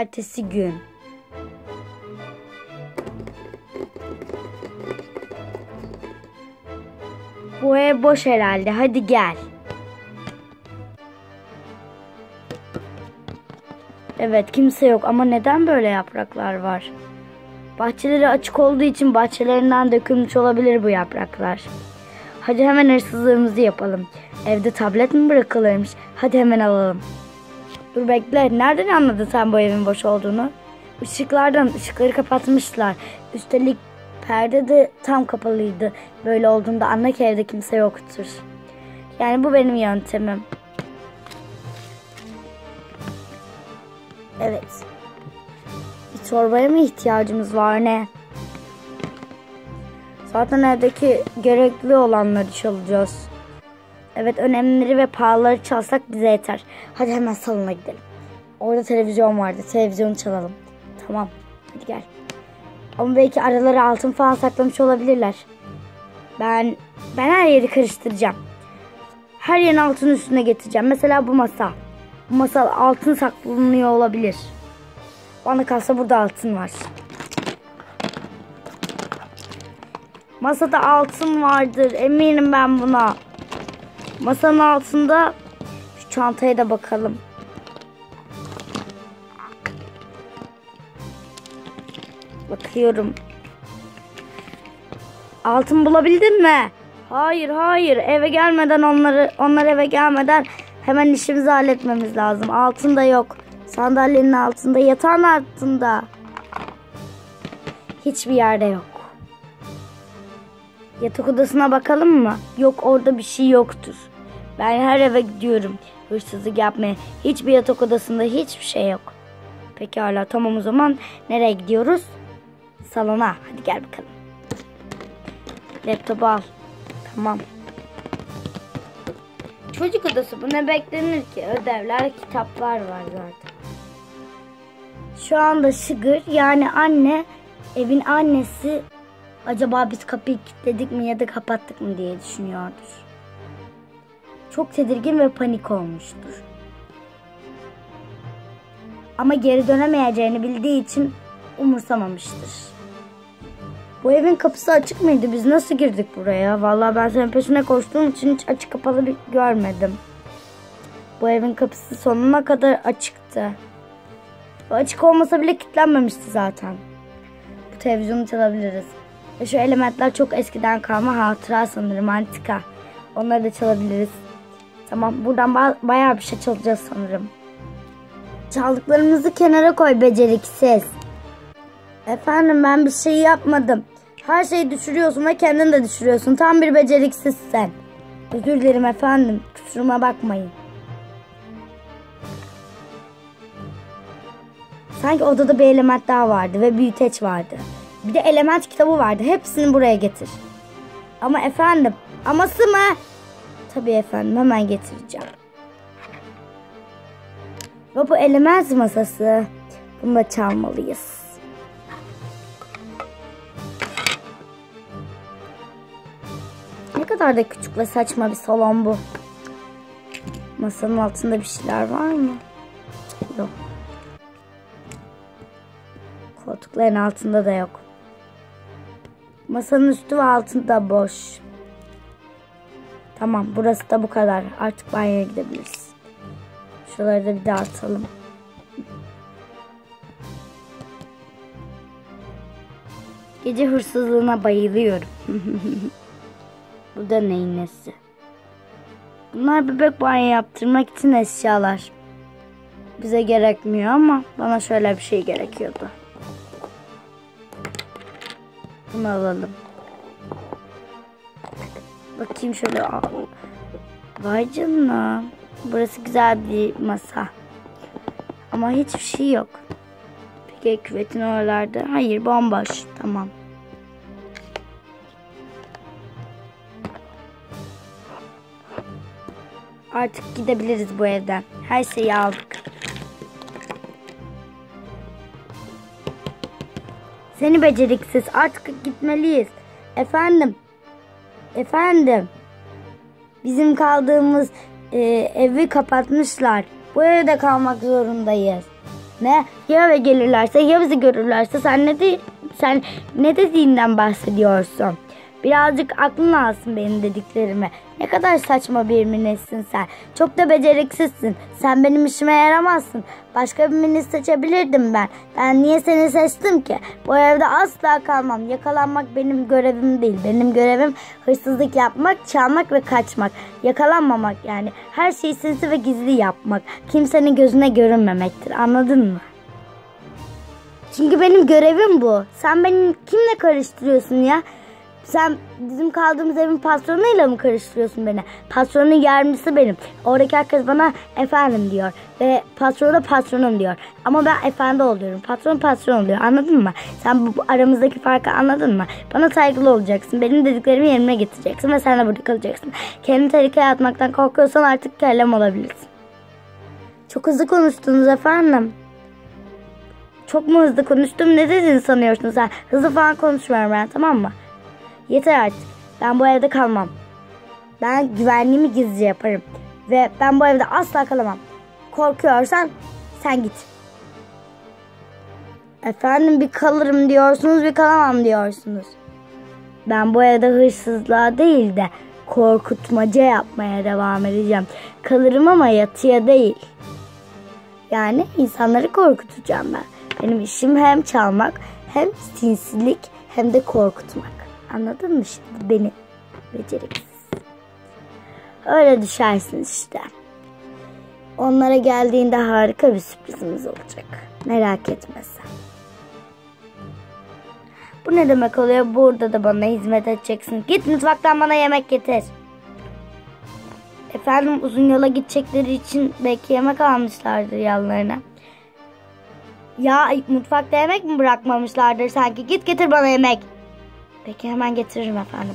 Ertesi gün. Bu ev boş herhalde. Hadi gel. Evet kimse yok ama neden böyle yapraklar var? Bahçeleri açık olduğu için bahçelerinden dökülmüş olabilir bu yapraklar. Hadi hemen hırsızlığımızı yapalım. Evde tablet mi bırakılırmış? Hadi hemen alalım. Dur bekle. Nereden anladın sen bu evin boş olduğunu? Işıklardan ışıkları kapatmışlar. Üstelik perde de tam kapalıydı. Böyle olduğunda anla ki evde kimse yoktur. Yani bu benim yöntemim. Evet. Bir torbaya mı ihtiyacımız var ne? Zaten evdeki gerekli olanları çalacağız. Evet önemlileri ve pahalıları çalsak bize yeter. Hadi hemen salona gidelim. Orada televizyon vardı. Televizyonu çalalım. Tamam. Hadi gel. Ama belki araları altın falan saklamış olabilirler. Ben ben her yeri karıştıracağım. Her yerin altın üstüne getireceğim. Mesela bu masa. Bu masa altın saklanıyor olabilir. Bana kalsa burada altın var. Masada altın vardır. Eminim ben buna. Masanın altında şu çantaya da bakalım. Bakıyorum. Altın bulabildin mi? Hayır hayır eve gelmeden onları onlar eve gelmeden hemen işimizi halletmemiz lazım. Altın da yok. Sandalyenin altında yatağın altında. Hiçbir yerde yok. Yatak odasına bakalım mı? Yok orada bir şey yoktur. Ben her eve gidiyorum. Hırsızlık yapmaya. Hiçbir yatak odasında hiçbir şey yok. Peki hala tamam o zaman nereye gidiyoruz? Salona. Hadi gel bakalım. Laptopu al. Tamam. Çocuk odası bu ne beklenir ki? Ödevler, kitaplar var zaten. Şu anda Sugar yani anne evin annesi acaba biz kapıyı kilitledik mi ya da kapattık mı diye düşünüyordur. Çok tedirgin ve panik olmuştur. Ama geri dönemeyeceğini bildiği için umursamamıştır. Bu evin kapısı açık mıydı? Biz nasıl girdik buraya? Vallahi ben senin peşine koştuğum için hiç açık kapalı bir görmedim. Bu evin kapısı sonuna kadar açıktı. Açık olmasa bile kilitlenmemişti zaten. Bu televizyonu çalabiliriz. Ve şu elementler çok eskiden kalma hatıra sanırım antika. Onları da çalabiliriz. Tamam buradan ba bayağı bir şey çalacağız sanırım. Çaldıklarımızı kenara koy beceriksiz. Efendim ben bir şey yapmadım. Her şeyi düşürüyorsun ve kendini de düşürüyorsun. Tam bir beceriksiz sen. Özür dilerim efendim. Kusuruma bakmayın. Sanki odada bir element daha vardı ve büyüteç vardı. Bir de element kitabı vardı. Hepsini buraya getir. Ama efendim, aması mı? Tabii efendim, hemen getireceğim. Ve bu element masası. Bunu da çalmalıyız. Ne kadar da küçük ve saçma bir salon bu. Masanın altında bir şeyler var mı? Yok. Koltukların altında da yok. Masanın üstü ve altında boş. Tamam burası da bu kadar. Artık banyoya gidebiliriz. Şuraları da bir dağıtalım. Gece hırsızlığına bayılıyorum. bu da neyin nesi? Bunlar bebek banyo yaptırmak için eşyalar. Bize gerekmiyor ama bana şöyle bir şey gerekiyordu. Bunu alalım. Bakayım şöyle. Vay canına. Burası güzel bir masa. Ama hiçbir şey yok. Peki küvetin oralarda. Hayır bomboş. Tamam. Artık gidebiliriz bu evden. Her şeyi aldık. Seni beceriksiz. Artık gitmeliyiz. Efendim. Efendim. Bizim kaldığımız e, evi kapatmışlar. Bu evde kalmak zorundayız. Ne? Ya eve gelirlerse ya bizi görürlerse sen ne de, sen ne dediğinden bahsediyorsun? Birazcık aklın alsın benim dediklerimi. Ne kadar saçma bir minissin sen. Çok da beceriksizsin. Sen benim işime yaramazsın. Başka bir minis seçebilirdim ben. Ben niye seni seçtim ki? Bu evde asla kalmam. Yakalanmak benim görevim değil. Benim görevim hırsızlık yapmak, çalmak ve kaçmak. Yakalanmamak yani. Her şeyi sinsi ve gizli yapmak. Kimsenin gözüne görünmemektir. Anladın mı? Çünkü benim görevim bu. Sen benim kimle karıştırıyorsun ya? Sen bizim kaldığımız evin patronuyla mı karıştırıyorsun beni? Patronun yardımcısı benim. Oradaki herkes bana efendim diyor. Ve patron da patronum diyor. Ama ben efendi oluyorum. Patron patron oluyor. Anladın mı? Sen bu, bu aramızdaki farkı anladın mı? Bana saygılı olacaksın. Benim dediklerimi yerine getireceksin. Ve sen de burada kalacaksın. Kendini tehlikeye atmaktan korkuyorsan artık kellem olabilirsin. Çok hızlı konuştunuz efendim. Çok mu hızlı konuştum? Ne dedin sanıyorsun sen? Hızlı falan konuşmuyorum ben tamam mı? Yeter artık. Ben bu evde kalmam. Ben güvenliğimi gizlice yaparım. Ve ben bu evde asla kalamam. Korkuyorsan sen git. Efendim bir kalırım diyorsunuz bir kalamam diyorsunuz. Ben bu evde hırsızlığa değil de korkutmaca yapmaya devam edeceğim. Kalırım ama yatıya değil. Yani insanları korkutacağım ben. Benim işim hem çalmak hem sinsilik hem de korkutmak. Anladın mı şimdi beni? Beceriksiz. Öyle düşersiniz işte. Onlara geldiğinde harika bir sürprizimiz olacak. Merak etme sen. Bu ne demek oluyor? Burada da bana hizmet edeceksin. Git mutfaktan bana yemek getir. Efendim uzun yola gidecekleri için belki yemek almışlardır yanlarına. Ya mutfakta yemek mi bırakmamışlardır sanki? Git getir bana yemek. Peki hemen getiririm efendim.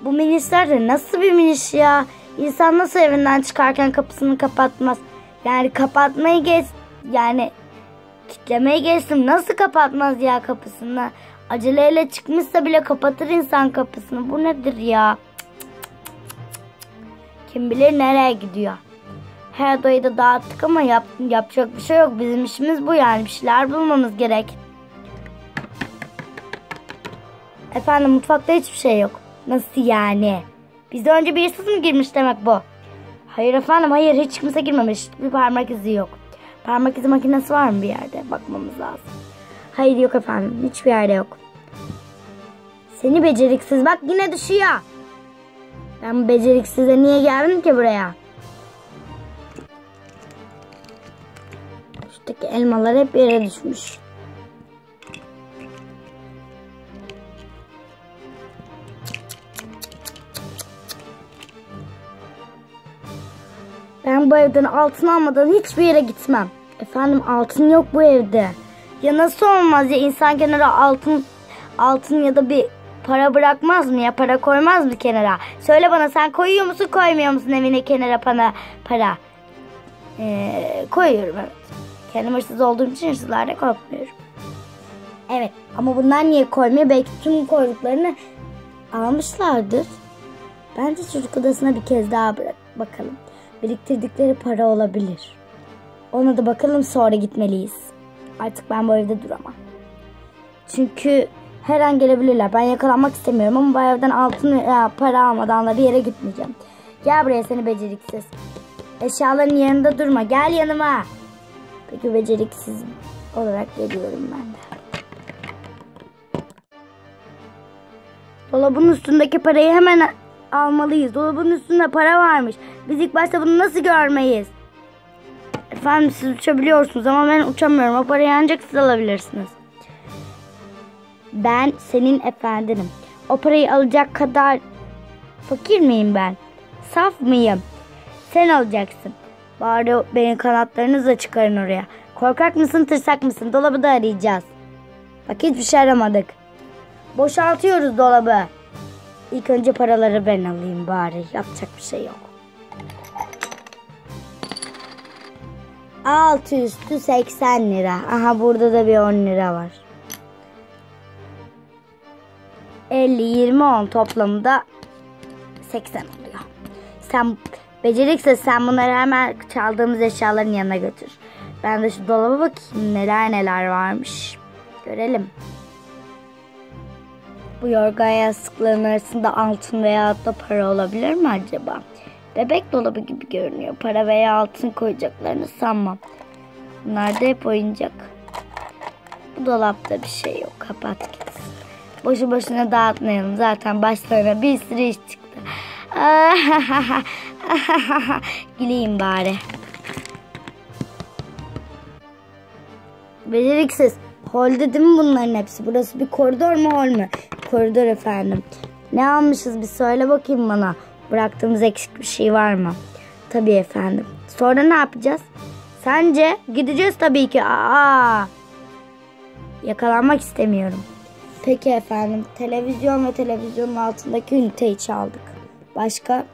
Bu minisler de nasıl bir miniş ya? İnsan nasıl evinden çıkarken kapısını kapatmaz? Yani kapatmayı geç yani kitlemeyi geçtim. Nasıl kapatmaz ya kapısını? Aceleyle çıkmışsa bile kapatır insan kapısını. Bu nedir ya? Kim bilir nereye gidiyor. Her odayı da dağıttık ama yap, yapacak bir şey yok. Bizim işimiz bu yani. Bir şeyler bulmamız gerek. Efendim mutfakta hiçbir şey yok. Nasıl yani? Bizde önce bir hırsız mı girmiş demek bu? Hayır efendim hayır hiç kimse girmemiş. Bir parmak izi yok. Parmak izi makinesi var mı bir yerde? Bakmamız lazım. Hayır yok efendim. Hiçbir yerde yok. Seni beceriksiz bak yine düşüyor. Ben beceriksize niye geldim ki buraya? Üstteki elmalar hep yere düşmüş. Ben bu evden altın almadan hiçbir yere gitmem. Efendim altın yok bu evde. Ya nasıl olmaz ya insan kenara altın altın ya da bir para bırakmaz mı ya para koymaz mı kenara? Söyle bana sen koyuyor musun koymuyor musun evine kenara para? para? Ee, koyuyorum evet. Kendim hırsız olduğum için hırsızlarla korkmuyorum. Evet ama bunlar niye koymuyor? Belki tüm koyduklarını almışlardır. Bence çocuk odasına bir kez daha bırak bakalım. Biriktirdikleri para olabilir. Ona da bakalım sonra gitmeliyiz. Artık ben bu evde duramam. Çünkü her an gelebilirler. Ben yakalanmak istemiyorum ama bu evden altın ya, para almadan da bir yere gitmeyeceğim. Gel buraya seni beceriksiz. Eşyaların yanında durma. Gel yanıma. Peki beceriksiz olarak geliyorum ben de. Dolabın üstündeki parayı hemen almalıyız. Dolabın üstünde para varmış. Biz ilk başta bunu nasıl görmeyiz? Efendim siz uçabiliyorsunuz ama ben uçamıyorum. O parayı ancak siz alabilirsiniz. Ben senin efendinim. O parayı alacak kadar fakir miyim ben? Saf mıyım? Sen alacaksın. Bari beni kanatlarınızla çıkarın oraya. Korkak mısın tırsak mısın? Dolabı da arayacağız. Bak hiçbir şey aramadık. Boşaltıyoruz dolabı. İlk önce paraları ben alayım bari. Yapacak bir şey yok. Altı üstü 80 lira. Aha burada da bir 10 lira var. 50, 20, 10 toplamda 80 oluyor. Sen Becerikse sen bunları hemen çaldığımız eşyaların yanına götür. Ben de şu dolaba bakayım neler neler varmış. Görelim. Bu yorgan yastıkların arasında altın veya da para olabilir mi acaba? Bebek dolabı gibi görünüyor. Para veya altın koyacaklarını sanmam. Bunlar da hep oyuncak. Bu dolapta bir şey yok. Kapat gitsin. Boşu boşuna dağıtmayalım. Zaten başlarına bir sürü iş çıktı. Güleyim bari. Beceriksiz. Holde değil mi bunların hepsi? Burası bir koridor mu hol mü? Koridor efendim. Ne almışız bir söyle bakayım bana. Bıraktığımız eksik bir şey var mı? Tabii efendim. Sonra ne yapacağız? Sence? Gideceğiz tabii ki. Aa! Yakalanmak istemiyorum. Peki efendim. Televizyon ve televizyonun altındaki üniteyi çaldık. Başka?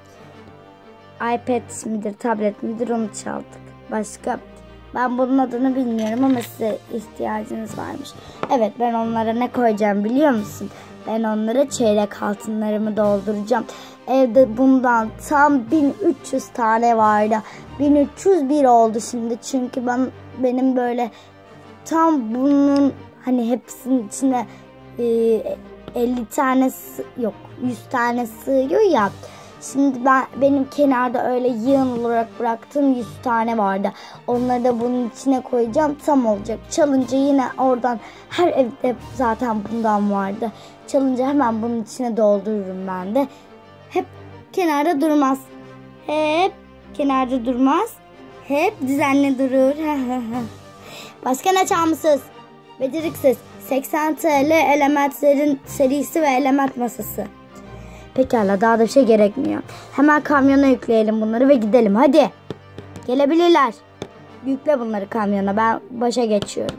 iPad midir, tablet midir onu çaldık. Başka? Ben bunun adını bilmiyorum ama size ihtiyacınız varmış. Evet ben onlara ne koyacağım biliyor musun? Ben onlara çeyrek altınlarımı dolduracağım. Evde bundan tam 1300 tane vardı. 1301 oldu şimdi çünkü ben benim böyle tam bunun hani hepsinin içine e, 50 tane yok 100 tane sığıyor ya. Şimdi ben benim kenarda öyle yığın olarak bıraktığım 100 tane vardı. Onları da bunun içine koyacağım. Tam olacak. Çalınca yine oradan her evde zaten bundan vardı. Çalınca hemen bunun içine doldururum ben de. Hep kenarda durmaz. Hep kenarda durmaz. Hep düzenli durur. Başka ne çalmışsınız? Beceriksiz. 80 TL elementlerin serisi ve element masası. Pekala daha da bir şey gerekmiyor. Hemen kamyona yükleyelim bunları ve gidelim hadi. Gelebilirler. Yükle bunları kamyona ben başa geçiyorum.